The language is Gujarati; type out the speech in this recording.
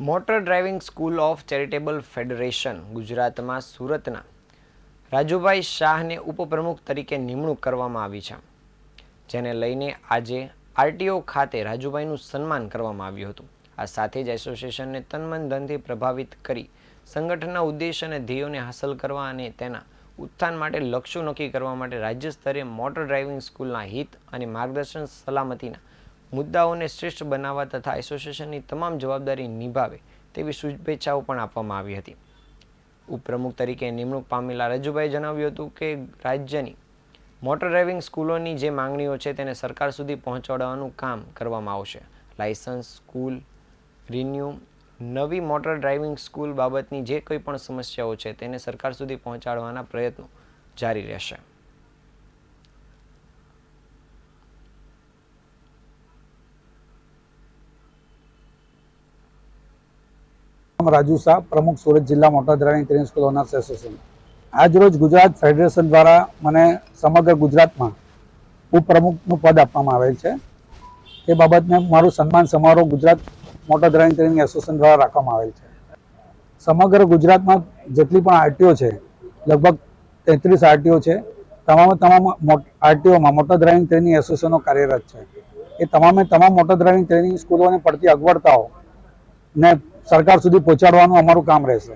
Motor driving school of charitable federation ગુજરાતમાં સુરતના રાજુભાઈ શાહને ઉપપ્રમુખ તરીકે નિમણૂક કરવામાં આવી છે, જેને લઈને આજે આરટીઓ ખાતે રાજુભાઈનું સન્માન કરવામાં આવ્યું હતું. આ સાથે જ એસોસિએશનને તનમન ધનથી પ્રભાવિત કરી સંગઠનના ઉદ્દેશ અને ધ્યેયોને હાંસલ કરવા અને તેના ઉત્થાન માટે લક્ષ્યો નક્કી કરવા માટે રાજ્ય સ્તરે મોટર ડ્રાઇવિંગ સ્કૂલના હિત અને માર્ગદર્શન સલામતીના મુદ્દાઓને શ્રેષ્ઠ બનાવવા તથા એસોસિએશનની તમામ જવાબદારી નિભાવે તેવી શુભેચ્છાઓ પણ આપવામાં આવી હતી. ઉપપ્રમુખ તરીકે નિમણૂક પામેલા રજુભાઈ જણાવ્યું હતું કે રાજ્યની મોટર ડ્રાઇવિંગ સ્કૂલોની જે માંગણીઓ છે તેને સરકાર સુધી પહોંચાડવાનું કામ કરવામાં આવશે. લાયસન્સ સ્કૂલ રિન્યુ નવી મોટર ડ્રાઇવિંગ સ્કૂલ બાબતની જે કોઈ પણ સમસ્યાઓ છે તેને સરકાર સુધી પહોંચાડવાના પ્રયત્નો જારી રહેશે. રાજુ શાહ, પ્રમુખ સુરત જિલ્લા મોટાદરાની ટ્રેનિંગ સ્કૂલ ઓનર્સ એસોસિએશન આજરોજ ગુજરાત ફેડરેશન દ્વારા મને સમગ્ર ગુજરાતમાં ઉપપ્રમુખનું પદ આપવામાં આવેલ છે. એ બાબતને મારું સન્માન સમારોહ ગુજરાત મોટાદરાની ટ્રેનિંગ એસોસિએશન દ્વારા રાખવામાં આવેલ છે. સમગ્ર ગુજરાતમાં જેટલી પણ આરટીઓ છે, લગભગ તેત્રીસ આરટીઓ છે, તમામે તમામ આરટીઓમાં મોટર ડ્રાઇવિંગ ટ્રેનિંગ એસોસિએશનો કાર્યરત છે. એ તમામે તમામ મોટર ડ્રાઇવિંગ ટ્રેનિંગ સ્કૂલોને પડતી અગવડતાઓ ને સરકાર સુધી પહોંચાડવાનું અમારું કામ રહેશે.